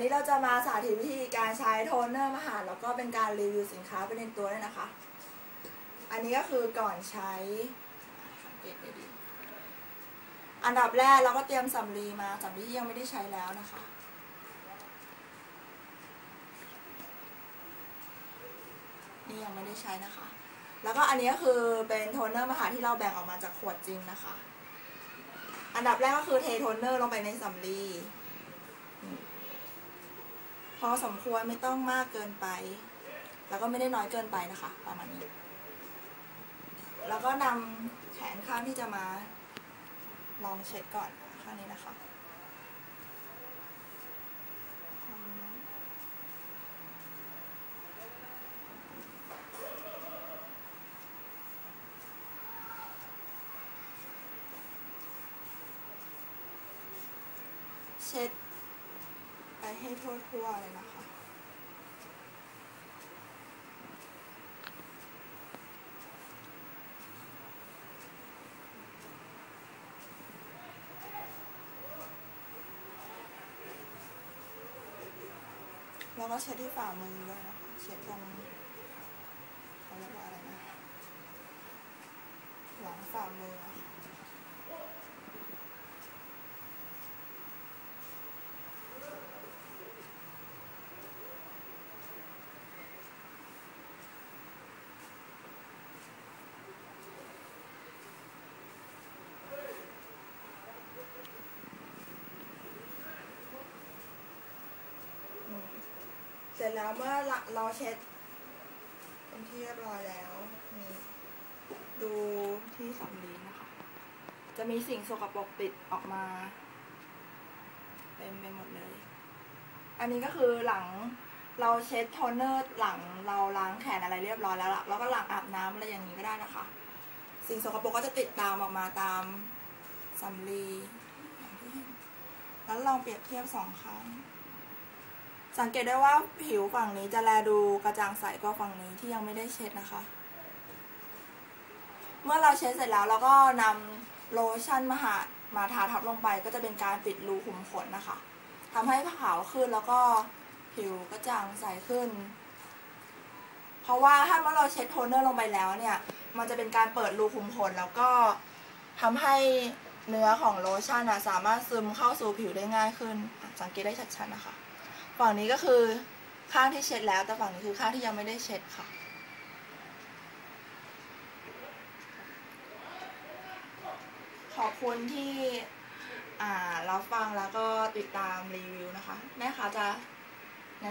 ันนี้เราจะมาสาธิตวิธีการใช้โทนเนอร์มหาแล้วก็เป็นการรีวิวสินค้าไปในตัวด้วยนะคะ อันนี้ก็คือก่อนใช้สังเกตได้ดี อันดับแรกเราก็เตรียมสำลีมาสำลีที่ยังไม่ได้ใช้แล้วนะคะ นี่ยังไม่ได้ใช้นะคะ แล้วก็อันนี้ก็คือเป็นโทนเนอร์มหาที่เราแบ่งออกมาจากขวดจริงนะคะ อันดับแรกก็คือเทโทนเนอร์ลงไปในสำลี พอสมควรไม่ต้องมากเกินไป แล้วก็ไม่ได้น้อยเกินไปนะคะ ประมาณนี้ แล้วก็นำแขนข้างที่จะมาลองเช็ดก่อนข้างนี้นะคะเช็ด ให้ทั่วๆเลยนะคะ แล้วก็เช็ดที่ฝ่ามือด้วยนะคะ เช็ดตรงเขาเรียกว่าอะไรนะ หลังฝ่ามืออะค่ะอืมเสร็จแล้วเมื่อเราเช็ดเป็นที่เรียบร้อยแล้วนี่ดูที่สำลีนะคะ จะมีสิ่งสกปรกติดออกมาเต็มไปหมดเลย อันนี้ก็คือหลังเราเช็ดโทนเนอร์หลังเราล้างแขนอะไรเรียบร้อยแล้วล่ะแล้วก็หลังอาบน้ำอะไรอย่างนี้ก็ได้นะคะ สิ่งสกปรกก็จะติดตามออกมาตามสำลีแล้วลองเปรียบเทียบสองครั้ง สังเกตได้ว่าผิวฝั่งนี้จะแลดูกระจ่างใสกว่าฝั่งนี้ที่ยังไม่ได้เช็ดนะคะ เมื่อเราเช็ดเสร็จแล้วเราก็นำโลชั่นมาหามาทาทับลงไปก็จะเป็นการปิดรูขุมขนนะคะทำให้ขาวขึ้นแล้วก็ผิวกระจ่างใสขึ้น เพราะว่าถ้าเมื่อเราเช็ดโทนเนอร์ลงไปแล้วเนี่ย มันจะเป็นการเปิดรูขุมขนแล้วก็ทำให้เนื้อของโลชั่นอะสามารถซึมเข้าสู่ผิวได้ง่ายขึ้น สังเกตได้ชัดๆนะคะ ฝั่งนี้ก็คือข้างที่เช็ดแล้ว แต่ฝั่งนี้คือข้างที่ยังไม่ได้เช็ดค่ะ ขอบคุณที่อ่ารับฟังแล้วก็ติดตามรีวิวนะคะ แม่ค้าจะแน